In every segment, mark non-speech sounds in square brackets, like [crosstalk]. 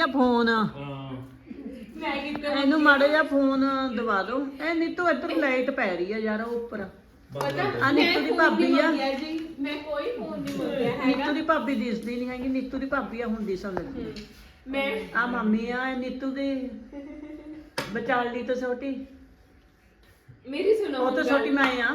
ਆ ਫੋਨ। ਹਾਂ। ਮੈਂ ਕਿਤੇ ਇਹਨੂੰ ਮਾੜਾ ਜਿਹਾ ਫੋਨ ਦਵਾ ਦਿਓ ਇਹ ਨੀਤੂ ਇੱਧਰ ਲਾਈਟ ਪੈ ਰਹੀ ਆ ਯਾਰ ਉਹ ਉੱਪਰ। ਪਤਾ ਆ ਨੀਤੂ ਦੀ ਭਾਬੀ ਆ। ਜੀ। ਮੈਂ ਕੋਈ ਫੋਨ ਨਹੀਂ ਮੰਗਿਆ ਹੈਗਾ। ਨੀਤੂ ਦੀ ਭਾਬੀ ਦਿਸਦੀ ਨਹੀਂ ਹੈਗੀ। ਨੀਤੂ ਦੀ ਭਾਬੀ ਆ ਹੁੰਦੀ ਸਮਝ ਮੈਂ ਆ ਮੰਮੀ ਆ ਇਹ ਨੀਤੂ ਦੀ। ਵਿਚਾਲੀ ਤੋਂ ਛੋਟੀ। ਮੇਰੀ ਸੁਣੋ ਉਹ ਤਾਂ ਗੱਲ। ਛੋਟੀ ਮੈਂ ਆ।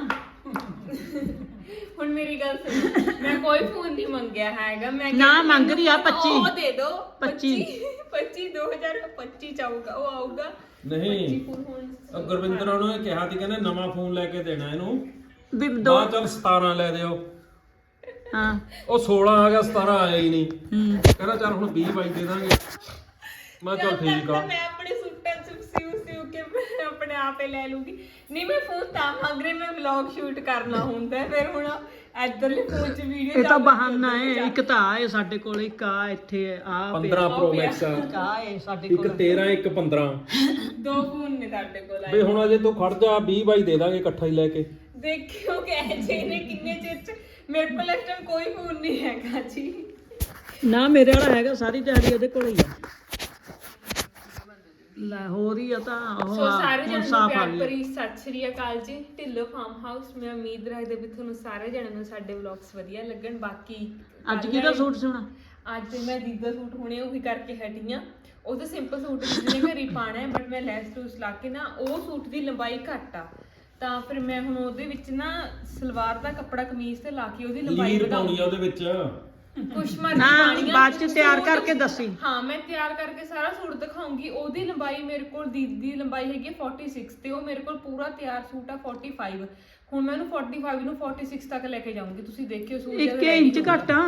ਹੁਣ ਮੇਰੀ ਗੱਲ ਸੁਣੋ। ਮੈਂ ਕੋਈ ਫੋਨ ਨਹੀਂ ਮੰਗਿਆ ਹੈਗਾ। ਮੈਂ ਨਾ, ਕਿਹਾ ਮੰਗ ਰਹੀ ਆ, ਮੈਨੂੰ 25 ਉਹ ਦੇ ਦਿਓ 25 25 2025 ਚ ਆਊਗਾ ਉਹ ਆਊਗਾ। ਨਹੀਂ। ਫੋਨ ਹੁਣ ਉਹ ਗੁਰਵਿੰਦਰ ਉਹਨੂੰ ਇਹ ਕਿਹਾ ਸੀ ਕਹਿੰਦਾ ਨਵਾਂ ਫੋਨ ਲੈ ਕੇ ਦੇਣਾ ਇਹਨੂੰ। ਵੀ ਦੋ ਬਾਅਦ ਚੱਲ 17 ਲੈ ਦਿਓ। ਹਾਂ। ਉਹ 16 ਆ ਗਿਆ 17 ਆਇਆ ਹੀ ਨਹੀਂ। ਹੂੰ। ਕਹਿੰਦਾ ਚੱਲ ਹੁਣ 20 ਬਾਈ ਦੇ ਦਾਂਗੇ। ਮੈਂ ਕਿਹਾ ਚੱਲ ਠੀਕ ਆ। ਮੈਂ ਆਪਣੇ ਸੂਟਾਂ ਚ ਸਿਉ ਸਿਉ ਕੇ ਮੈਂ ਆਪਣੇ ਆਪੇ ਲੈ ਲੂੰਗੀ। ਨਹੀਂ ਮੈਂ ਫੋਨ ਤਾਂ ਮੰਗ ਰਹੀ ਮੈਂ ਵਲੌਗ ਸ਼ੂਟ ਕਰਨਾ ਹੁੰਦਾ ਹੈ, ਫਿਰ ਹੁਣ ਇੱਧਰਲੇ ਫੋਨ ਚ ਵੀਡੀਓ ਇਹ ਤਾਂ ਬਹਾਨਾ ਹੈ ਇੱਕ ਤਾਂ ਆ ਹੈ ਸਾਡੇ ਕੋਲ ਇੱਕ ਆ ਇੱਥੇ ਆ 15 ਪ੍ਰੋ ਮੈਕਸ ਆ। ਇੱਕ ਆ ਹੈ ਸਾਡੇ ਇੱਕ ਕੋਲ। 13 ਇੱਕ 15 ਦੋ ਫੋਨ ਨੇ ਸਾਡੇ ਕੋਲ ਬਈ ਆਏ ਹੁਣ ਅਜੇ ਤੂੰ ਖੜ ਜਾ 20 ਬਾਈ ਦੇ ਦਾਂਗੇ ਇਕੱਠਾ ਹੀ ਲੈ ਕੇ। ਦੇਖਿਓ ਕਿ ਜੇ ਨੇ ਕਿੰਨੇ ਚਿਰ ਚ। ਮੇਰੇ ਕੋਲ ਇਸ ਟਾਈਮ ਕੋਈ ਫੋਨ ਨਹੀਂ ਹੈਗਾ ਜੀ। ਨਾ ਮੇਰੇ ਵਾਲਾ ਹੈਗਾ ਸਾਰੀ ਦਿਹਾੜੀ ਉਹਦੇ ਕੋਲ ਹੀ ਆ। ਲੈ ਹੀ ਆ ਤਾਂ ਉਹ ਸੋ ਸਾਰੇ ਜਣਿਆਂ ਨੂੰ ਪਿਆਰ ਭਰੀ ਸਤਿ ਸ਼੍ਰੀ ਅਕਾਲ ਜੀ ਢਿੱਲੋ ਫਾਰਮ ਹਾਊਸ ਮੈਂ ਉਮੀਦ ਰੱਖਦੇ ਵੀ ਤੁਹਾਨੂੰ ਸਾਰੇ ਜਣਿਆਂ ਨੂੰ ਸਾਡੇ ਵਲੌਗਸ ਵਧੀਆ ਲੱਗਣ ਬਾਕੀ ਅੱਜ ਕਿਹਦਾ ਸੂਟ ਸਿਉਣਾ? ਅੱਜ ਮੈਂ ਦੀਦਾ ਸੂਟ ਹੁਣੇ ਉਹੀ ਕਰਕੇ ਹਟੀ ਆ। ਉਹ ਤਾਂ ਸਿੰਪਲ ਸੂਟ ਜਿਹਨੇ ਘਰੀ ਪਾਣਾ ਹੈ ਬਟ ਮੈਂ ਲੈਸ ਲੂਸ ਲਾ ਕੇ ਨਾ ਉਹ ਸੂਟ ਦੀ ਲੰਬਾਈ ਘੱਟ ਆ। ਤਾਂ ਫਿਰ ਮੈਂ ਹੁਣ ਉਹਦੇ ਵਿੱਚ ਨਾ ਸਲਵਾਰ ਦਾ ਕੱਪੜਾ ਕਮੀਜ਼ ਤੇ ਲਾ ਕੇ ਉਹਦੀ ਲੰਬਾਈ ਲੀਰ ਵਧਾਉਂ ਪਾਉਣੀ ਆ ਉਹਦੇ ਵਿੱਚ। ਕੁਛ ਮਰਜ਼ੀ ਨਾ ਪਾਣੀ ਆ ਬਾਅਦ ਚ ਤਿਆਰ ਸੂਟ- ਕਰਕੇ ਦੱਸੀ। ਹਾਂ ਮੈਂ ਤਿਆਰ ਕਰਕੇ ਸਾਰਾ ਸੂਟ ਦਿਖਾਉਂਗੀ। ਉਹਦੀ ਲੰਬਾਈ ਮੇਰੇ ਕੋਲ ਦੀਦੀ ਦੀ ਲੰਬਾਈ ਹੈਗੀ ਹੈ 46 ਤੇ ਉਹ ਮੇਰੇ ਕੋਲ ਪੂਰਾ ਤਿਆਰ ਸੂਟ ਆ 45 ਹੁਣ ਮੈਂ ਉਹਨੂੰ 45 ਨੂੰ 46 ਤੱਕ ਲੈ ਕੇ ਜਾਊਂਗੀ। ਤੁਸੀਂ ਦੇਖਿਓ ਸੂਟ ਇੱਕ ਇੰਚ ਘੱਟ ਆ।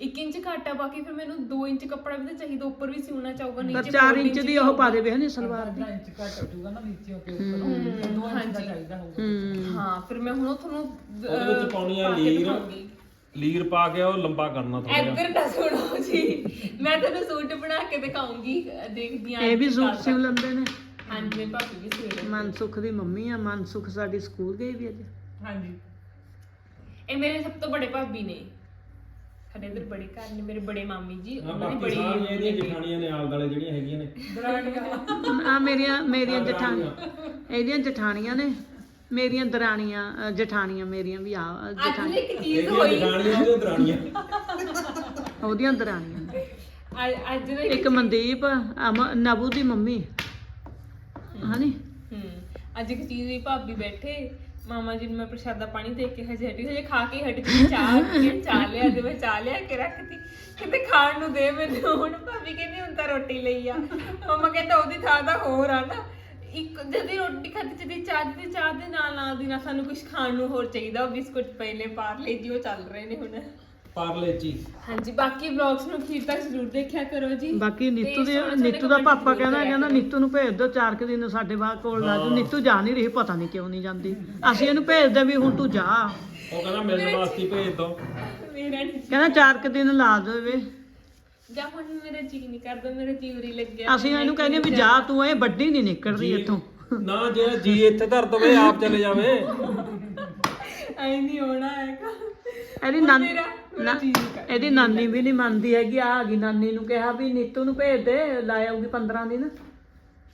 1 ਇੰਚ ਘੱਟ ਆ ਬਾਕੀ ਫਿਰ ਮੈਨੂੰ 2 ਇੰਚ ਕੱਪੜਾ ਵੀ ਤਾਂ ਚਾਹੀਦਾ ਉੱਪਰ ਵੀ ਸਿਉਣਾ ਚਾਹੂਗਾ ਪਰ ਨੀਚੇ 4 fold ਇੰਚ ਦੀ ਉਹ ਪਾ ਦੇਵੇ ਹਨੀ ਸਲਵਾਰ ਦੀ। ਹਾਂਜੀ। ਹੂੰ। ਹਾਂ ਫਿਰ ਮੈਂ ਹੁਣ ਉਹ ਤੁਹਾਨੂੰ ਉਹਦੇ ਵਿੱਚ ਪਾਉਣੀ ਆ ਪਾ ਕੇ ਲੀਰ। ਦਿਖਾਊਂਗੀ। ਲੀਰ ਪਾ ਕੇ ਉਹ ਲੰਬਾ ਕਰਨਾ ਥੋੜਾ ਇੱਧਰ ਤਾਂ ਸੁਣੋ ਜੀ ਮੈਂ ਤੁਹਾਨੂੰ ਸੂਟ ਬਣਾ ਕੇ ਦਿਖਾਉਂਗੀ ਦੇਖਦੀ ਆਂ ਇਹ ਵੀ ਸੂਟ ਸਿਉ ਲੈਂਦੇ ਨੇ। ਹਾਂਜੀ ਮੇਰੀ ਭਾਬੀ ਵੀ ਸਿਉ ਮਨਸੁਖ ਦੀ ਮੰਮੀ ਆ ਮਨਸੁਖ ਸਾਡੀ ਸਕੂਲ ਗਈ ਵੀ ਅੱਜ। ਹਾਂਜੀ। ਇਹ ਮੇਰੇ ਸਭ ਤੋਂ ਬੜੇ ਭਾਬੀ ਨੇ। ਸਾਡੇ ਇਧਰ ਬੜੇ ਘਰ ਨੇ ਮੇਰੇ ਬੜੇ ਮਾਮੀ ਜੀ ਹਾਂ, ਉਹਨਾਂ ਦੀ ਬਾਕੀ ਸਾਰੀਆਂ ਬੜੀ ਇਹਦੀਆਂ ਜਠਾਣੀਆਂ ਨੇ ਆਲ ਦਾਲੇ ਜਿਹੜੀਆਂ ਹੈਗੀਆਂ ਨੇ। ਆ ਮੇਰੀਆਂ ਮੇਰੀਆਂ ਜਠਾਣੀਆਂ। ਇਹਦੀਆਂ ਜਠਾਣੀਆਂ ਨੇ। ਮੇਰੀਆਂ ਦਰਾਣੀਆਂ ਅ, ਜਠਾਣੀਆਂ ਮੇਰੀਆਂ ਵੀ ਆ ਅੱਜ ਜਠਾਣੀਆਂ। ਇੱਕ ਚੀਜ਼ ਇਹਦੀਆਂ ਹੋਈ। ਜਠਾਣੀਆਂ ਉਹਦੀਆਂ ਦਰਾਣੀਆਂ। ਉਹਦੀਆਂ ਦਰਾਣੀਆਂ। ਨੇ। ਅੱਜ- ਅੱਜ ਨਾ ਇੱਕ ਮਨਦੀਪ ਅਮ- ਨਬੂ ਦੀ ਮੰਮੀ। ਹਨੀ ਹੂੰ। ਅੱਜ ਇੱਕ ਚੀਜ਼ ਹੋਈ ਭਾਬੀ ਬੈਠੇ। ਮਾਮਾ ਜੀ ਨੂੰ ਮੈਂ ਪ੍ਰਸ਼ਾਦਾ ਪਾਣੀ ਦੇ ਕੇ ਹਜੇ ਹਟੀ ਹਜੇ ਖਾ ਕੇ ਹਟੀ ਤੇ ਚਾਹ ਪੀ ਚਾਹ ਲਿਆ ਤੇ ਮੈਂ ਚਾਹ ਲਿਆ ਕੇ ਰੱਖਤੀ। ਕਹਿੰਦੇ ਖਾਣ ਨੂੰ ਦੇ ਮੈਨੂੰ ਹੁਣ। ਭਾਬੀ ਕਹਿੰਦੀ ਹੁਣ ਤਾਂ ਰੋਟੀ ਲਈ ਆ। ਮਮਾ ਕਹਿੰਦਾ ਉਹਦੀ ਥਾਂ ਤਾਂ ਹੋਰ ਆ ਨਾ। ਇੱਕ ਜਦੀ ਰੋਟੀ ਖਾਦੀ ਜਦੀ ਚਾਹ ਦੀ ਚਾਹ ਦੇ ਨਾਲ ਨਾਲ ਦੀ ਨਾਲ ਸਾਨੂੰ ਕੁਝ ਖਾਣ ਨੂੰ ਹੋਰ ਚਾਹੀਦਾ ਉਹ ਬਿਸਕੁਟ ਪਹਿਲੇ ਪਾਰਲੇ ਜੀ ਉਹ ਚੱਲ ਰਹੇ ਨੇ ਹੁਣ। ਪਾਰਲੇ ਚੀ ਹਾਂਜੀ ਬਾਕੀ ਵਲੌਗਸ ਨੂੰ ਅਖੀਰ ਤੱਕ ਜ਼ਰੂਰ ਦੇਖਿਆ ਕਰੋ ਜੀ। ਬਾਕੀ ਨੀਤੂ ਦੇ ਸੋਹਣੇ ਸੋਹਣੇ ਨੀਤੂ ਦਾ comment ਪਾਪਾ ਜ਼ਰੂਰ ਕਹਿੰਦਾ ਕਰਿਆ ਕਹਿੰਦਾ। ਨੀਤੂ ਨੂੰ ਭੇਜ ਦਿਓ ਚਾਰ ਕੁ ਦਿਨ ਸਾਡੇ ਬਾਅਦ ਕੋਲ ਲਾ ਦਿਓ। ਨੀਤੂ ਜਾ ਨਹੀਂ ਰਹੀ ਪਤਾ ਨਹੀਂ ਕਿਉਂ ਨਹੀਂ ਜਾਂਦੀ। ਅਸੀਂ ਇਹਨੂੰ ਭੇਜਦੇ ਵੀ ਹੁਣ ਤੂੰ ਜਾ। ਉਹ ਕਹਿੰਦਾ ਮਿਲਣ ਵਾਸਤੇ ਭੇਜ ਦੋ। ਮੇਰਾ ਕਹਿੰਦਾ ਚਾਰ ਕੁ ਦਿਨ ਲਾ ਦੇਵੇ ਜਾਂ ਹੁਣ ਮੇਰਾ ਜੀ ਨਹੀਂ ਕਰਦਾ ਮੇਰਾ ਜੀਵਰੀ ਲੱਗਿਆ ਅਸੀਂ ਇਹਨੂੰ ਕਹਿੰਦੇ ਵੀ ਜਾ। ਤੂੰ ਇਹ ਵੱਡੀ ਨਹੀਂ ਨਿਕਲਦੀ ਇੱਥੋਂ। ਨਾ ਜੇ ਜੀ ਇੱਥੇ ਧਰ ਦਵੇ ਆਪ ਚਲੇ ਜਾਵੇ। ਐ ਨਹੀਂ ਹੋਣਾ ਹੈਗਾ। ਇਹਦੀ ਨਾਨੀ ਮੇਰਾ ਮੇਰਾ ਨਾ- ਜੀ ਨਹੀਂ ਕਰਦਾ। ਇਹਦੀ ਨਾਨੀ ਵੀ ਨਹੀਂ ਮੰਨਦੀ ਹੈਗੀ ਆ ਗਈ ਨਾਨੀ ਨੂੰ ਕਿਹਾ ਵੀ ਨੀਤੂ ਨੂੰ ਭੇਜ ਦੇ ਲਾ ਆਊਗੀ 15 ਦਿਨ।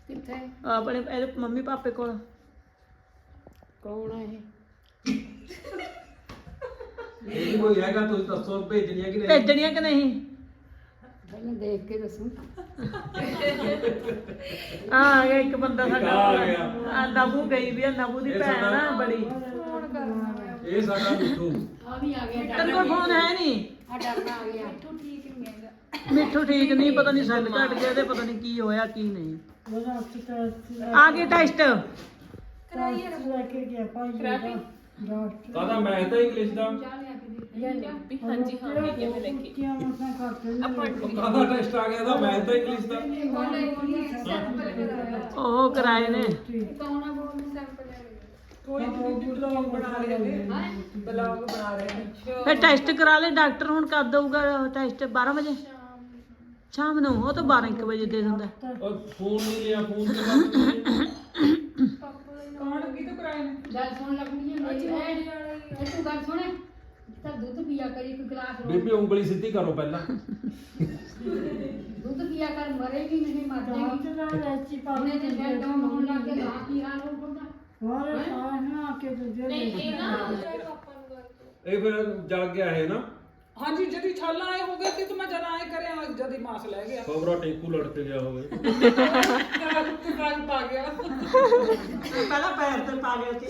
ਕਿੱਥੇ? ਆਪਣੇ ਇਹਦੇ ਮੰਮੀ ਪਾਪੇ ਕੋਲ। ਕੌਣ ਹੈ ਇਹ? ਕੋਈ ਹੈਗਾ ਤੁਸੀਂ ਦੱਸੋ ਭੇਜਣੀ ਹੈ ਕਿ ਨਹੀਂ? ਭੇਜਣੀਆਂ ਕਿ ਨਹੀਂ? ਪਹਿਲਾਂ ਦੇਖ ਕੇ ਦੱਸੂ। ਆ ਗਿਆ ਇੱਕ ਬੰਦਾ ਸਾਡਾ। ਆ ਗਿਆ। ਆ ਨਬੂ ਗਈ ਵੀ ਆ ਨਬੂ ਦੀ ਇਹ ਭੈਣ ਸਾਡਾ- ਆ ਬੜੀ। ਇਹ ਸਾਡਾ ਮਿੱਠੂ। ਆ ਵੀ ਆ ਗਿਆ। ਤੇਰੇ ਕੋਲ ਫੋਨ ਹੈ ਨਹੀਂ ਆ ਡਰਨਾ ਆ ਗਿਆ। ਮਿੱਠੂ ਠੀਕ ਨਹੀਂ ਪਤਾ ਨਹੀਂ ਸੈੱਲ ਘਟ ਗਿਆ ਤੇ ਪਤਾ ਨਹੀਂ ਕੀ ਹੋਇਆ ਕੀ ਨਹੀਂ। ਆ ਗਈ ਟੈਸਟ। ਕਰਾਤੀ ਕਾਹਦਾ? ਮੈਂ ਤਾਂ ਇੰਗਲਿਸ਼ ਦਾ। ਵੀ ਹਾਂਜੀ ਹਾਂ ਕਿਹਾ ਮੈਂ ਦੇਖੀ ਆਪਾਂ ਕਾਹਦਾ ਟੈਸਟ ਆ ਗਿਆ? ਤਾਂ ਮੈਂ ਤਾਂ ਇੰਗਲਿਸ਼ ਦਾ। ਉਹ ਕਰਾਏ ਨੇ। ਫਿਰ ਟੈਸਟ ਕਰਾ ਲੈ ਡਾਕਟਰ ਹੁਣ ਕਰ ਦਊਗਾ ਟੈਸਟ? 12 ਵਜੇ? ਸ਼ਾਮ ਨੂੰ ਉਹ ਤਾਂ 12 1 ਵਜੇ ਦੇ ਦਿੰਦਾ। ਉਹ ਫੋਨ ਨਹੀਂ ਲਿਆ ਫੋਨ ਤੇ ਬਾਤ ਗੱਲ ਸੁਣ ਲੱਗਣੀ ਹੈ ਮੇਰੀ ਐ ਤੂੰ ਗੱਲ ਸੁਣੇ ਤਾਂ ਦੁੱਧ ਪੀਆ ਕਰ ਇੱਕ ਗਲਾਸ ਰੋਜ਼। ਬੀਬੀ ਉਂਗਲੀ ਸਿੱਧੀ ਕਰੋ ਪਹਿਲਾਂ। ਦੁੱਧ ਪੀਆ ਕਰ ਮਰੇਗੀ ਨਹੀਂ ਮਰ ਜਾਏਗੀ ਉਹਨੇ ਤੇ ਫਿਰ ਤੋਂ ਮੋਹਨ ਲੱਗ ਕੇ ਨਾ ਕੀ ਹਾਲ ਹੋਊਗਾ ਨਹੀਂ ਇਹ ਨਾ ਇਹ ਫਿਰ ਜਲ ਗਿਆ ਹੈ ਨਾ। ਹਾਂਜੀ ਜਦੀ ਛਾਲਾ ਆਏ ਹੋ ਗਏ ਸੀ ਤੇ ਮੈਂ ਜਦ ਆਏ ਕਰਿਆ ਜਦੀ ਮਾਸ ਲੈ ਗਿਆ। ਖਬਰਾਂ ਟਿੰਕੂ ਲੜ ਕੇ ਗਿਆ ਹੋਵੇ। ਮੇਰਾ ਕੁੱਤੇ ਕਾਲ ਪਾ ਗਿਆ। ਪਹਿਲਾਂ ਪੈਰ ਤੇ ਪਾ ਗਿਆ ਸੀ।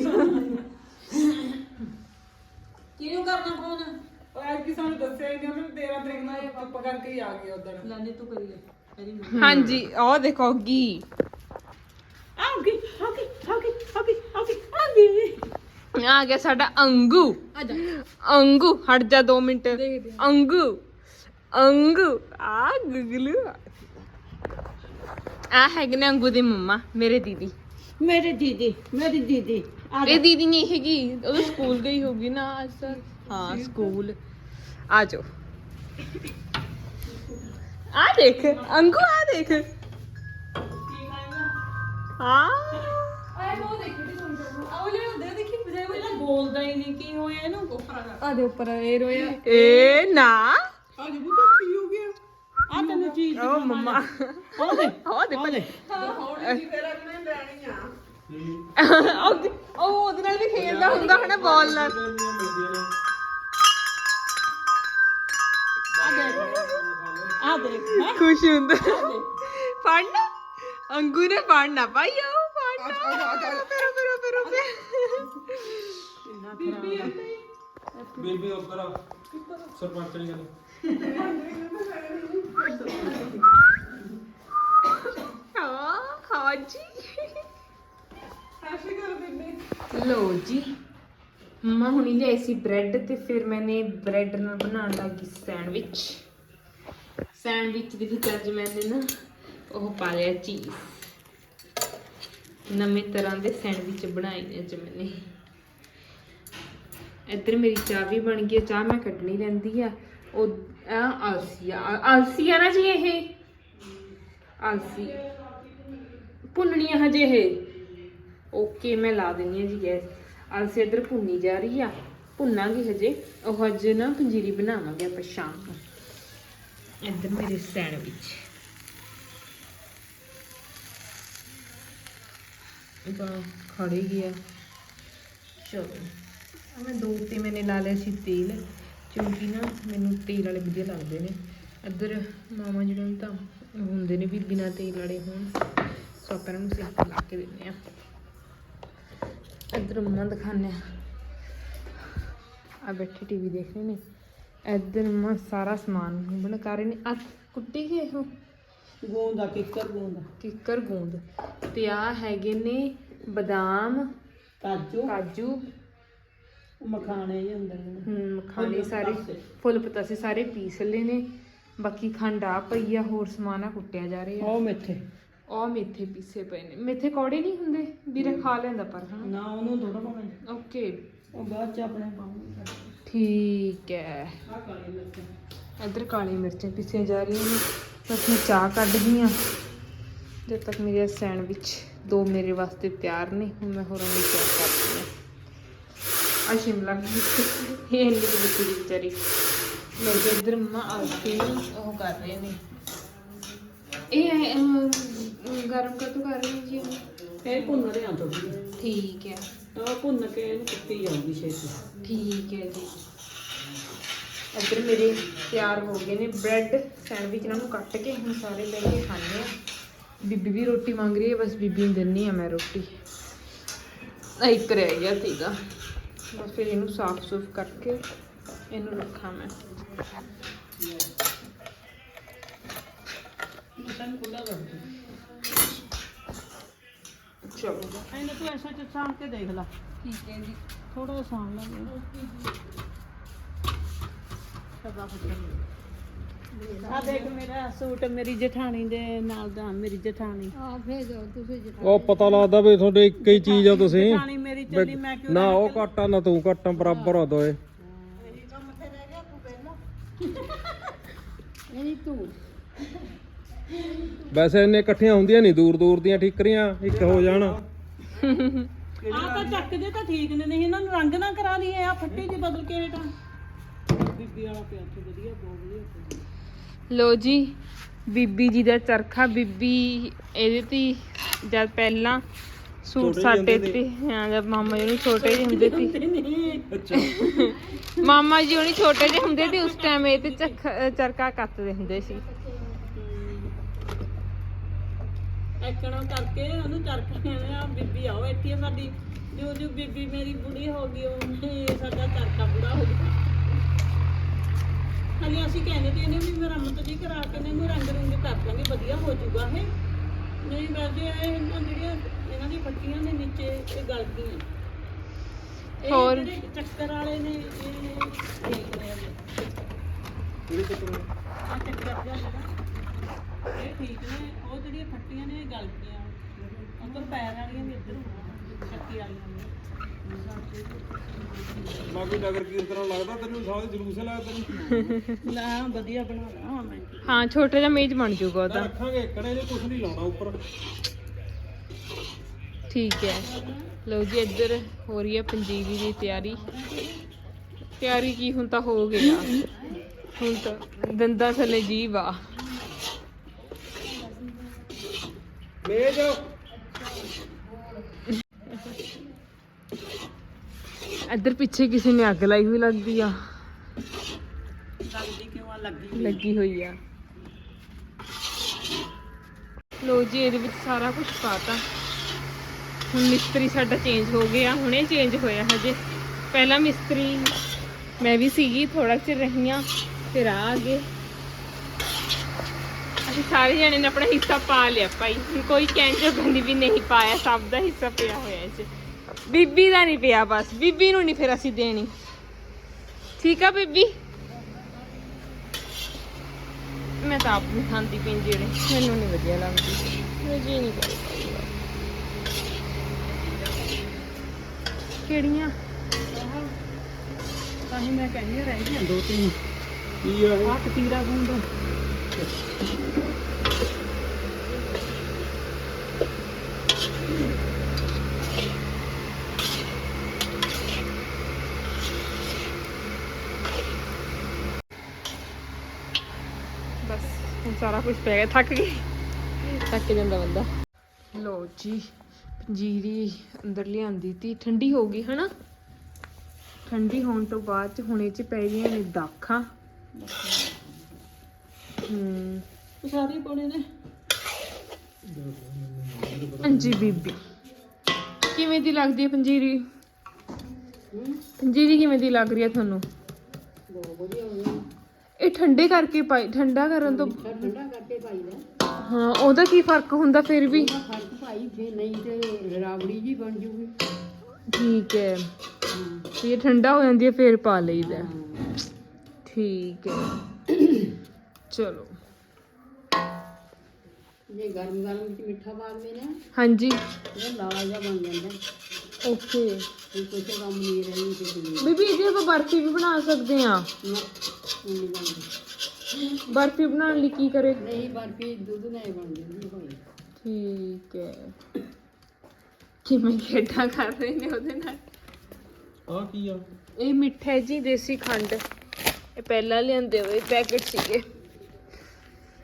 ਕਿਹਨੂੰ ਕਰਨਾ ਫੋਨ? ਉਹ ਐ ਕਿਸੇ ਨੂੰ ਦੱਸਿਆ ਹੀ ਨਹੀਂ ਉਹਨੇ 13 ਤਰੀਕ ਨਾਲ ਚੁੱਪ ਕਰਕੇ ਹੀ ਆ ਗਿਆ ਉਦੋਂ ਲਾਨੇ ਤੂੰ ਕਰੀ ਲੈ ਹਾਂਜੀ ਉਹ ਦੇਖੋ ਗੀ ਆਉਗੀ ਆਉਗੀ ਆਉਗੀ ਆਉਗੀ ਆ ਗਿਆ ਸਾਡਾ ਅੰਗੂ। ਅੰਗੂ ਹਟ ਜਾ 2 ਮਿੰਟ। ਅੰਗੂ ਅੰਗੂ ਆ ਗੁਗਲੂ। ਆ ਹੈਗੇ ਨੇ ਅੰਗੂ ਦੀ ਮੰਮਾ ਮੇਰੇ ਦੀਦੀ। ਮੇਰੇ ਦੀਦੀ ਮੇਰੀ ਦੀਦੀ। ਇਹ ਦੀਦੀ ਨਹੀਂ ਹੈਗੀ ਉਹ ਸਕੂਲ ਗਈ ਹੋਗੀ ਨਾ ਅੱਜ। ਹਾਂ ਸਕੂਲ। ਆ ਜਾਓ। ਆ ਦੇਖ ਅੰਗੂ ਆ ਦੇਖ। ਹਾਂ ਬੋਲਦਾ ਹੀ ਨਹੀਂ ਕੀ ਹੋਇਆ ਇਹਨੂੰ? ਕੋਫਰਾ ਕਰ ਆ ਦੇ ਉੱਪਰ ਇਹ ਰੋਇਆ। ਏ ਨਾ। ਅੱਜ ਬੁੱਤ ਕੀ ਹੋ ਗਿਆ? ਆ ਤੈਨੂੰ ਚੀਜ਼ ਓ ਮੰਮਾ। ਹੋ ਦੇ ਹੋ ਦੇ ਹੋ ਦੇ ਉਹ ਉਹ ਉਹਦੇ ਨਾਲ ਵੀ ਖੇਡਦਾ ਹੁੰਦਾ ਹਨਾ ਬਾਲ ਨਾਲ। ਆ ਦੇਖ ਹੈਂ? ਖੁਸ਼ ਹੁੰਦਾ। ਫੜਨਾ? ਅੰਗੂ ਨੇ ਫੜਨਾ ਬੀਬੀ ਸਰਪੰਚ ਹਾਂ ਜੀ ਲੋ ਜੀ ਮਮਾ ਹੁਣੀ ਲਿਆਈ ਸੀ ਬ੍ਰੈਡ ਤੇ ਫਿਰ ਮੈਨੇ ਬ੍ਰੈਡ ਨਾਲ ਬਣਾਉਣ ਲੱਗੀ ਸੈਂਡਵਿਚ। ਸੈਂਡਵਿਚ ਦੇ ਵਿੱਚ ਅੱਜ ਮੈਨੇ ਨਾ ਉਹ ਪਾ ਲਿਆ ਚੀਜ਼। ਨਵੇਂ ਤਰ੍ਹਾਂ ਦੇ ਸੈਂਡਵਿਚ ਬਣਾਏ ਨੇ ਅੱਜ ਮੈਨੇ। ਇੱਧਰ ਮੇਰੀ ਚਾਹ ਵੀ ਬਣ ਗਈ ਹੈ। ਚਾਹ ਮੈਂ ਕੱਢਣੀ ਰਹਿੰਦੀ ਆ। ਉਹ, ਆ ਆਲਸੀ ਆ ਆਲਸੀ ਆ ਨਾ ਜੀ ਇਹ? ਆਲਸੀ। ਭੁੰਨਣੀ ਆ ਹਜੇ ਇਹ। ਓਕੇ, ਮੈਂ ਲਾ ਦਿੰਨੀ ਆ ਜੀ ਗੈਸ। ਆਲਸੀ ਇੱਧਰ ਭੁੰਨੀ ਜਾ ਰਹੀ ਆ। ਭੁੰਨਾਂਗੇ ਹਜੇ। ਉਹ ਅੱਜ ਨਾ ਪੰਜੀਰੀ ਬਣਾਵਾਂਗੇ ਆਪਾਂ ਸ਼ਾਮ ਨੂੰ। ਇੱਧਰ ਮੇਰੇ ਸੈਂਡਵਿਚ। ਇਹ ਤਾਂ ਖੜੇ ਗਿਆ ਚਲੋ। ਆ ਮੈਂ ਦੋ ਤੇ ਮੈਨੇ ਲਾ ਲਿਆ ਸੀ ਤੇਲ। ਕਿਉਂਕਿ ਨਾ ਮੈਨੂੰ ਤੇਲ ਵਾਲੇ ਵਧੀਆ ਲੱਗਦੇ ਨੇ। ਇੱਧਰ ਮਾਮਾ ਜਿਹੜੇ ਨੂੰ ਤਾਂ ਹੁੰਦੇ ਨੇ ਵੀ ਬਿਨਾ ਤੇਲ ਵਾਲੇ ਹੋਣ। ਸੋ ਆਪਾਂ ਇਹਨਾਂ ਨੂੰ ਸਿੰਪਲ ਲਾ ਕੇ ਦਿੰਦੇ ਆ ਇੱਧਰ ਮੰਮਾ ਦਿਖਾਉਂਦੇ ਆ ਆ ਬੈਠੇ ਟੀਵੀ ਦੇਖ ਰਹੇ ਨੇ। ਇੱਧਰ ਮੰਮਾ ਸਾਰਾ ਸਮਾਨ। ਬਣਾ ਕਰ ਰਹੇ ਨੇ। ਆ ਕੁੱਟੀ ਗਏ ਹੋ ਗੂੰਦ ਕਿੱਕਰ ਗੂੰਦ ਕਿੱਕਰ ਗੂੰਦ। ਤੇ ਆ ਹੈਗੇ ਨੇ ਬਦਾਮ ਕਾਜੂ। ਕਾਜੂ। ਮਖਾਣੇ ਜਿਹੇ ਹੁੰਦੇ ਨੇ। ਹਮ, ਮਖਾਣੇ ਫੁੱਲ ਸਾਰੇ। ਫੁੱਲ ਪਤਾਸੇ ਸਾਰੇ ਪੀਸ ਲਏ ਨੇ। ਬਾਕੀ ਖੰਡ ਆ ਪਈ ਆ ਹੋਰ ਸਮਾਨ ਆ ਕੁੱਟਿਆ ਜਾ ਰਿਹਾ। ਉਹ ਮਿੱਠੇ ਉਹ ਮੇਥੇ ਪੀਸੇ ਪਏ ਨੇ। ਮੇਥੇ ਕੌੜੇ ਨਹੀਂ ਹੁੰਦੇ? ਵੀਰੇ ਖਾ ਲੈਂਦਾ ਪਰ ਹਾਂ ਨਾ ਉਹਨੂੰ ਥੋੜਾ ਪਾਉਣਾ। ਓਕੇ। ਉਹ ਬਾਅਦ ਚ ਆਪਣੇ ਪਾਉਂਗਾ। ਠੀਕ ਹੈ ਆ ਕਾਲੀ ਮਿਰਚ ਇੱਧਰ ਕਾਲੀ ਮਿਰਚਾਂ ਪੀਸੀਆਂ ਜਾ ਰਹੀਆਂ ਨੇ। ਬਸ ਮੈਂ ਚਾਹ ਕੱਢਦੀ ਹਾਂ। ਜਦ ਤੱਕ ਮੇਰੇ ਸੈਂਡਵਿਚ ਦੋ ਮੇਰੇ ਵਾਸਤੇ ਤਿਆਰ ਨੇ ਹੁਣ ਮੈਂ ਹੋਰਾਂ ਲਈ ਤਿਆਰ ਕਰਦੀ ਹਾਂ। ਆ ਸ਼ਿਮਲਾ ਮਿਰਚ। ਇਹ ਇੰਨੀ ਕੁ ਬੱਚੀ ਵਿਚਾਰੀ। ਲੋ ਜੀ ਇੱਧਰ ਮੰਮਾ ਆ ਕੇ ਉਹ ਕਰ ਰਹੇ ਨੇ। ਇਹ ਗਰਮ ਕਦੋਂ ਕਰ ਰਹੇ ਜੀ? ਇਹ ਭੁੰਨ ਰਿਆਂ ਥੋੜੀ ਠੀਕ ਹੈ। ਉਹ ਭੁੰਨ ਕੇ ਇਹਨੂੰ ਜਾਊਗੀ ਛੇਤੀ। ਠੀਕ ਹੈ ਜੀ। ਇੱਧਰ ਮੇਰੇ ਤਿਆਰ ਹੋ ਗਏ ਨੇ ਬ੍ਰੈਡ ਸੈਂਡਵਿਚ ਇਹਨਾਂ ਨੂੰ ਕੱਟ ਕੇ ਹੁਣ ਸਾਰੇ ਲੈ ਕੇ ਖਾਣੇ ਆ। ਬੀਬੀ ਵੀ ਰੋਟੀ ਮੰਗ ਰਹੀ ਹੈ ਬਸ ਬੀਬੀ ਨੂੰ ਦਿੰਨੀ ਆ ਮੈਂ ਰੋਟੀ। ਇੱਕ ਰਹਿ ਗਿਆ ਸੀਗਾ। ਬਸ ਫਿਰ ਇਹਨੂੰ ਸਾਫ਼ ਸੁਫ ਕਰਕੇ ਇਹਨੂੰ ਰੱਖਾਂ ਮੈਂ। ਮਸਾਂ ਚਲੋ। ਇਹਨੇ ਤੂੰ ਐਸਾ ਚ ਸਾਂਭ ਕੇ ਦੇਖ ਲੈ। ਠੀਕ ਹੈ ਜੀ ਥੋੜਾ ਸਾਂਭ ਲੈ। ਆ ਦੇਖ ਮੇਰਾ ਸੂਟ ਮੇਰੀ ਜਠਾਣੀ ਦੇ ਨਾਲ ਦਾ ਮੇਰੀ ਜਠਾਣੀ। ਆ ਭੇਜੋ ਤੁਸੀਂ ਜਿੱਥੇ ਉਹ ਪਤਾ ਲੱਗਦਾ ਵੀ ਤੁਹਾਡੇ ਇੱਕ ਹੀ ਚੀਜ਼ ਆ ਤੁਸੀਂ। ਜਠਾਣੀ ਮੇਰੀ ਚੱਲੀ ਮੈਂ ਕਿਉਂ ਨਾ ਉਹ ਘਾਟਾ ਨਾ ਤੂੰ ਘਾਟਾ ਬਰਾਬਰ ਆ ਦੋਏ। ਨਹੀਂ ਤੂੰ। ਵੈਸੇ ਇੰਨੇ ਇਕੱਠੀਆਂ ਹੁੰਦੀਆਂ ਨਹੀਂ ਦੂਰ ਦੂਰ ਦੀਆਂ ਠੀਕਰੀਆਂ ਇੱਕ ਹੋ ਜਾਣ। ਆ ਤਾਂ ਚੱਕ ਤਾਂ ਠੀਕ ਨੇ ਨਹੀਂ ਇਹਨਾਂ ਨੂੰ ਰੰਗ ਨਾ ਕਰਾ ਲਈਏ ਆ ਫੱਟੀ ਜੀ ਬਦਲ ਕੇ ਬੇਟਾ ਬੀਬੀ ਵਾਲਾ ਪਿਆ ਤੇ ਵਧੀਆ ਬਹੁਤ ਵਧੀਆ ਪਿਆ ਲੋ ਜੀ ਬੀਬੀ ਜੀ ਦਾ ਚਰਖਾ ਬੀਬੀ ਇਹਦੇ ਤੇ ਜਦ ਪਹਿਲਾਂ ਸੂਟ ਸਾਟੇ ਤੇ ਹਾਂ ਜਦ ਮਾਮਾ ਜੀ ਨੂੰ ਛੋਟੇ ਜਿਹੇ ਹੁੰਦੇ ਸੀ। ਅੱਛਾ। [laughs] ਮਾਮਾ ਜੀ ਉਹਨੀ ਛੋਟੇ ਜਿਹੇ ਹੁੰਦੇ ਸੀ ਉਸ ਟਾਈਮ ਇਹ ਤੇ ਚਰਖਾ ਕੱਤਦੇ ਹੁੰਦੇ ਸੀ। ਐਕਣਾ ਕਰਕੇ ਉਹਨੂੰ ਚਰਖਾ ਕਹਿੰਦੇ ਆ ਬੀਬੀ ਆਓ ਇੱਥੇ ਸਾਡੀ। ਜੋ ਜੋ ਬੀਬੀ ਮੇਰੀ ਬੁੜੀ ਹੋ ਗਈ ਉਹਨੇ ਸਾਡਾ ਚਰਖਾ ਬੁੜਾ ਹੋ ਗਿਆ। ਹਾਲੇ ਅਸੀਂ ਕਹਿੰਦੇ ਤੇ ਇਹਨੇ ਵੀ ਮੁਰੰਮਤ ਜੀ ਕਰਾ ਕੇ ਇਹਨੂੰ ਰੰਗ ਰੁੰਗ ਕਰ ਦਾਂਗੇ ਵਧੀਆ ਹੋ ਜਾਊਗਾ ਇਹ। ਨਹੀਂ ਵੈਸੇ ਇਹ ਇਹਨਾਂ ਜਿਹੜੀਆਂ ਇਹਨਾਂ ਦੀ ਪੱਟੀਆਂ ਦੇ ਨੀਚੇ ਇਹ ਗਲ ਗਈਆਂ ਇਹ ਹੋਰ? ਜਿਹੜੇ ਚੱਕਰ ਵਾਲੇ ਨੇ ਇਹ ਠੀਕ ਨੇ ਹਲੇ। ਕਿਹੜੇ ਚੱਕਰ ਆਹ ਚੱਕਰ ਜਿਹਾ ਜਿਹੜਾ। ਇਹ ਠੀਕ ਨੇ ਉਹ ਜਿਹੜੀਆਂ ਫੱਟੀਆਂ ਨੇ ਇਹ ਗਲ ਗਈਆਂ ਉੱਪਰ ਪੈਰ ਵਾਲੀਆਂ ਵੀ ਇੱਧਰ ਚੱਕੀ ਵਾਲੀਆਂ ਨੇ ਮੈਂ ਕੋਈ ਨਗਰ ਕੀਰਤਨ ਲੱਗਦਾ ਤੈਨੂੰ ਸਾਹ ਜਲੂਸ ਲੱਗਦਾ ਤੈਨੂੰ ਲੈ ਵਧੀਆ ਬਣਾ ਲਾ ਮੈਂ ਹਾਂ ਛੋਟਾ ਜਿਹਾ ਮੇਜ਼ ਬਣ ਜਾਊਗਾ ਤਾਂ ਉਹਦਾ। ਰੱਖਾਂਗੇ ਕੜੇ ਜੇ ਕੁਝ ਨਹੀਂ ਲਾਉਣਾ ਉੱਪਰ। ਠੀਕ ਹੈ। ਲਓ ਜੀ ਇੱਧਰ ਹੋ ਰਹੀ ਹੈ ਪੰਜੀਰੀ ਦੀ ਤਿਆਰੀ। ਤਿਆਰੀ ਕੀ ਹੁਣ ਤਾਂ ਹੋ ਗਿਆ ਹੁਣ ਤਾਂ ਦੰਦਾਂ ਥੱਲੇ ਜੀਭ ਆ। ਮੇਜ। ਇੱਧਰ ਪਿੱਛੇ ਕਿਸੇ ਨੇ ਅੱਗ ਲਾਈ ਹੋਈ ਲੱਗਦੀ ਆ। ਲੱਗਦੀ ਕਿਉਂ ਆ? ਲੱਗੀ ਲੱਗੀ ਹੋਈ ਆ। ਲੋ ਜੀ ਇਹਦੇ ਵਿੱਚ ਸਾਰਾ ਕੁਝ ਪਾਤਾ। ਹੁਣ ਮਿਸਤਰੀ ਸਾਡਾ ਚੇਂਜ ਹੋ ਗਿਆ। ਹੁਣੇ ਚੇਂਜ ਹੋਇਆ ਹਜੇ। ਪਹਿਲਾਂ ਮਿਸਤਰੀ ਮੈਂ ਵੀ ਸੀਗੀ ਥੋੜਾ ਚਿਰ ਰਹੀਆਂ ਫਿਰ ਆ ਗਏ। ਅਸੀਂ ਸਾਰੇ ਜਣੇ ਨੇ ਆਪਣਾ ਹਿੱਸਾ ਪਾ ਲਿਆ ਭਾਈ। ਕੋਈ ਕਹਿਣ ਜੋਗਾ ਨਹੀਂ ਵੀ ਨਹੀਂ ਪਾਇਆ ਸਭ ਦਾ ਹਿੱਸਾ ਪਿਆ ਹੋਇਆ ਇਹ 'ਚ। ਬੀਬੀ ਦਾ ਨਹੀਂ ਪਿਆ ਬਸ ਬੀਬੀ ਨੂੰ ਨਹੀਂ ਫਿਰ ਅਸੀਂ ਦੇਣੀ। ਠੀਕ ਆ ਬੀਬੀ? ਮੈਂ ਤਾਂ ਆਪ ਨਹੀਂ ਖਾਂਦੀ ਪੀਂਦੀ ਜਿਹੜੇ ਮੈਨੂੰ ਨਹੀਂ ਵਧੀਆ ਲੱਗਦੀ। ਮੈਂ ਜੀ ਨਹੀਂ ਕਰਦਾ ਕਿਹੜੀਆਂ? ਤਾਂ ਹੀ ਮੈਂ ਕਹਿੰਦੀ ਆ, ਰਹਿ ਗਈਆਂ। ਦੋ ਤਿੰਨ। ਕੀ ਆ ਇਹ? ਆਹ ਕਤੀਰਾ ਗੁੰਦ ਬਸ ਹੁਣ ਸਾਰਾ ਕੁਝ ਪੈ ਗਿਆ ਥੱਕ ਗਈ। ਥੱਕ ਜਾਂਦਾ ਬੰਦਾ। ਲੋ ਜੀ ਪੰਜੀਰੀ ਅੰਦਰ ਲਿਆਂਦੀ ਤੀ। ਠੰਡੀ ਹੋ ਗਈ ਹਨਾ? ਠੰਡੀ ਹੋਣ ਤੋਂ ਬਾਅਦ ਚ ਹੁਣ ਚ ਪੈ ਗਈਆਂ ਨੇ ਦਾਖਾਂ। ਹੂੰ। ਸਾਰੇ ਪਾਉਣੇ ਨੇ। ਹਾਂਜੀ ਬੀਬੀ। ਕਿਵੇਂ ਦੀ ਲੱਗਦੀ ਹੈ ਪੰਜੀਰੀ? ਪੰਜੀਰੀ ਕਿਵੇਂ ਦੀ ਲੱਗ ਰਹੀ ਹੈ ਤੁਹਾਨੂੰ? ਬਹੁਤ ਵਧੀਆ ਇਹ ਠੰਡੇ ਕਰਕੇ ਪਾਈ ਠੰਡਾ ਕਰਨ ਤੋਂ ਠੰਡਾ ਕਰਕੇ ਪਾਈ ਦਾ। ਹਾਂ ਉਹਦਾ ਕੀ ਫ਼ਰਕ ਹੁੰਦਾ ਫਿਰ ਵੀ? ਫ਼ਰਕ ਭਾਈ ਫੇ ਨਹੀਂ ਤੇ ਰਾਵੜੀ ਜੀ ਬਣ ਜੂਗੀ। ਠੀਕ ਹੈ। ਤੇ ਇਹ ਠੰਡਾ ਹੋ ਜਾਂਦੀ ਹੈ ਫਿਰ ਪਾ ਲਈਦਾ ਠੀਕ ਹੈ। ਚਲੋ। ਜੇ ਗਰਮ ਗਰਮ ਵਿੱਚ ਮਿੱਠਾ ਪਾ ਲਵੇ ਨਾ ਹਾਂਜੀ। ਇਹ ਲਾਲਾ ਜਿਹਾ ਬਣ ਜਾਂਦਾ। ਓਕੇ ਕੋਈ ਕੋਈ ਕੰਮ ਨਹੀਂ ਰਹੀ ਤੇ ਕੋਈ ਬੀਬੀ ਇਹਦੀ ਆਪਾਂ ਬਰਫੀ ਵੀ ਬਣਾ ਸਕਦੇ ਆ ਨਾ ਨਹੀਂ ਬਣਦੀ। ਬਰਫੀ ਬਣਾਉਣ ਲਈ ਕੀ ਕਰੇ? ਨਹੀਂ ਬਰਫੀ ਦੁੱਧ ਨਾਲ ਬਣ ਜਾਂਦੀ ਭਾਈ ਠੀਕ ਹੈ। ਕਿਵੇਂ ਖੇਡਾਂ ਕਰ ਰਹੇ ਨੇ ਉਹਦੇ ਨਾਲ? ਆ ਕੀ ਆ? ਇਹ ਮਿੱਠਾ ਹੈ ਜੀ ਦੇਸੀ ਖੰਡ। ਇਹ ਪਹਿਲਾਂ ਲਿਆਂਦੇ ਹੋਏ ਪੈਕੇਟ ਸੀਗੇ।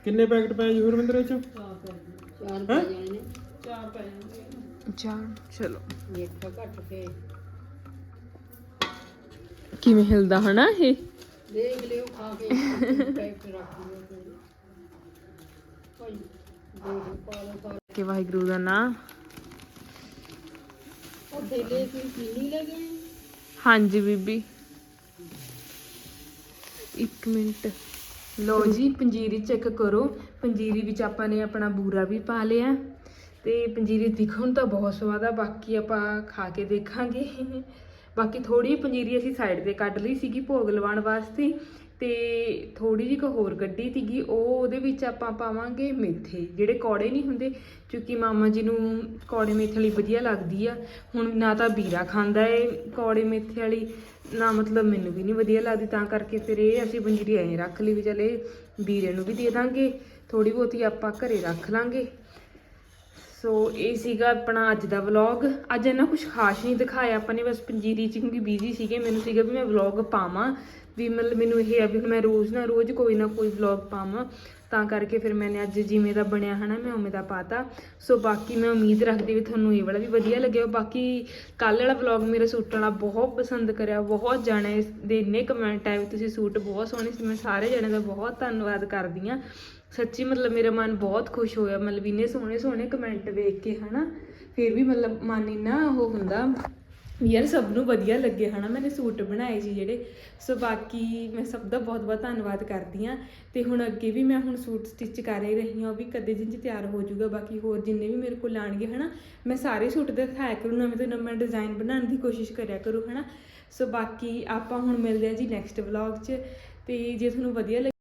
ਕਿੰਨੇ ਪੈਕਟ ਪਏ ਜੀ ਗੁਰਵਿੰਦਰ ਇਹ ਚ? ਚਾਰ ਪੈ ਜਾਣੇ। ਨੇ ਚਲੋ। ਮਿੱਠਾ ਘੱਟ ਕੇ। ਕਿਵੇਂ ਹਿਲਦਾ ਹਨਾ ਇਹ? ਦੇਖ ਲਿਓ ਖਾ ਕੇ ਪੈਕ ਰੱਖ ਲਿਓ ਤੇ। ਭਾਈ ਦੇਖ ਪਾ ਲਓ ਤਾਂ ਕਿ ਵਾਹਿਗੁਰੂ ਦਾ ਨਾਮ। ਉਹ ਥੈਲੇ ਸੀ ਪੀਣੀ ਲੱਗੇ ਹਾਂਜੀ ਬੀਬੀ। ਇੱਕ ਮਿੰਟ। ਲੋ ਜੀ ਪੰਜੀਰੀ ਚੈੱਕ ਕਰੋ। ਪੰਜੀਰੀ ਵਿੱਚ ਆਪਾਂ ਨੇ ਆਪਣਾ ਬੂਰਾ ਵੀ ਪਾ ਲਿਆ। ਤੇ ਪੰਜੀਰੀ ਦਿਖਣ ਤਾਂ ਬਹੁਤ ਸਵਾਦ ਆ, ਬਾਕੀ ਆਪਾਂ ਖਾ ਕੇ ਦੇਖਾਂਗੇ। ਬਾਕੀ ਥੋੜੀ ਪੰਜੀਰੀ ਅਸੀਂ ਸਾਈਡ ਤੇ ਕੱਢ ਲਈ ਸੀਗੀ ਭੋਗ ਲਵਾਉਣ ਵਾਸਤੇ ਤੇ ਥੋੜੀ ਜਿਹੀ ਕੁ ਹੋਰ ਗੱਡੀ ਸੀਗੀ, ਉਹ ਉਹਦੇ ਵਿੱਚ ਆਪਾਂ ਪਾਵਾਂਗੇ ਮੇਥੇ, ਜਿਹੜੇ ਕੌੜੇ ਨਹੀਂ ਹੁੰਦੇ, ਕਿਉਂਕਿ ਮਾਮਾ ਜੀ ਨੂੰ ਕੌੜੇ ਮੇਥੇ ਵਾਲੀ ਵਧੀਆ ਲੱਗਦੀ ਆ। ਹੁਣ ਨਾ ਤਾਂ ਬੀਰਾ ਖਾਂਦਾ ਏ ਕੌੜੇ ਮੇਥੇ ਵਾਲੀ, ਨਾ ਮਤਲਬ ਮੈਨੂੰ ਵੀ ਨਹੀਂ ਵਧੀਆ ਲੱਗਦੀ, ਤਾਂ ਕਰਕੇ ਫਿਰ ਇਹ ਅਸੀਂ ਪੰਜੀਰੀ ਐਂ ਰੱਖ ਲਈ ਵੀ ਚਲੇ ਬੀਰੇ ਨੂੰ ਵੀ ਦੇ ਦਾਂਗੇ ਥੋੜੀ ਬਹੁਤੀ ਆਪਾਂ ਘਰੇ ਰੱਖ ਲਾਂਗੇ। ਸੋ ਇਹ ਸੀਗਾ ਆਪਣਾ ਅੱਜ ਦਾ ਵਲੌਗ ਅੱਜ ਇਹਨਾਂ ਕੁਝ ਖਾਸ ਨਹੀਂ ਦਿਖਾਇਆ। ਆਪਾਂ ਨੇ ਬਸ ਪੰਜੀਰੀ ਚ ਕਿਉਂਕਿ ਬਿਜ਼ੀ ਸੀਗੇ, ਮੈਨੂੰ ਸੀਗਾ ਵੀ ਮੈਂ ਵਲੌਗ ਪਾਵਾਂ। ਵੀ ਮਤਲਬ ਮੈਨੂੰ ਇਹ ਆ ਵੀ ਮੈਂ ਰੋਜ਼ ਨਾ ਰੋਜ਼ ਕੋਈ ਨਾ ਕੋਈ ਵਲੌਗ ਪਾਵਾਂ। ਤਾਂ ਕਰਕੇ ਫਿਰ ਮੈਨੇ ਅੱਜ ਜਿਵੇਂ ਦਾ ਬਣਿਆ ਹਨਾ, ਮੈਂ ਉਵੇਂ ਦਾ ਪਾਤਾ ਸੋ ਬਾਕੀ ਮੈਂ ਉਮੀਦ ਰੱਖਦੀ ਵੀ ਤੁਹਾਨੂੰ ਇਹ ਵਾਲਾ ਵੀ ਵਧੀਆ ਲੱਗਿਆ। ਬਾਕੀ ਕੱਲ੍ਹ ਵਾਲਾ ਵਲੌਗ ਮੇਰੇ ਸੂਟਾਂ ਵਾਲਾ ਬਹੁਤ ਪਸੰਦ ਕਰਿਆ, ਬਹੁਤ ਜਾਣੇ ਦੇ ਇੰਨੇ ਕਮੈਂਟ ਆਏ ਵੀ ਤੁਸੀਂ ਸੂਟ ਬਹੁਤ ਸੋਹਣੇ ਸੀ, ਮੈਂ ਸਾਰੇ ਜਣੇ ਦਾ ਬਹੁਤ ਧੰਨਵਾਦ ਕਰਦੀ ਆ ਸੱਚੀ ਮਤਲਬ ਮੇਰਾ ਮਨ ਬਹੁਤ ਖੁਸ਼ ਹੋਇਆ, ਮਤਲਬ ਇੰਨੇ ਸੋਹਣੇ ਸੋਹਣੇ ਕਮੈਂਟ ਵੇਖ ਕੇ ਹਨਾ। ਫਿਰ ਵੀ ਮਤਲਬ ਮਨ ਇੰਨਾ ਉਹ ਹੁੰਦਾ। ਯਾਰ ਸਭ ਨੂੰ ਵਧੀਆ ਲੱਗੇ ਹਨਾ, ਮੈਨੇ ਸੂਟ ਬਣਾਏ ਸੀ ਜਿਹੜੇ। ਸੋ ਬਾਕੀ ਮੈਂ ਸਭ ਦਾ ਬਹੁਤ ਬਹੁਤ ਧੰਨਵਾਦ ਕਰਦੀ ਆ ਤੇ ਹੁਣ ਅੱਗੇ ਵੀ ਮੈਂ ਹੁਣ ਸੂਟ ਸਟਿਚ ਕਰ ਹੀ ਰਹੀ ਹਾਂ, ਉਹ ਵੀ ਕਦੇ ਦਿਨ ਚ ਤਿਆਰ ਹੋ ਜਾਊਗਾ, ਬਾਕੀ ਹੋਰ ਜਿੰਨੇ ਵੀ ਮੇਰੇ ਕੋਲ ਆਣਗੇ ਹਨਾ, ਮੈਂ ਸਾਰੇ ਸੂਟ ਦਿਖਾਇਆ ਕਰੂੰ, ਨਵੇਂ ਤੋਂ ਨਵਾਂ ਡਿਜ਼ਾਈਨ ਬਣਾਉਣ ਦੀ ਕੋਸ਼ਿਸ਼ ਕਰਿਆ ਕਰੂ ਹਨਾ। ਸੋ ਬਾਕੀ ਆਪਾਂ ਹੁਣ ਮਿਲਦੇ ਆ ਜੀ ਨੈਕਸਟ ਵਲੌਗ 'ਚ, ਤੇ ਜੇ ਤੁਹਾਨੂੰ ਵਧੀਆ ਲੱਗੇ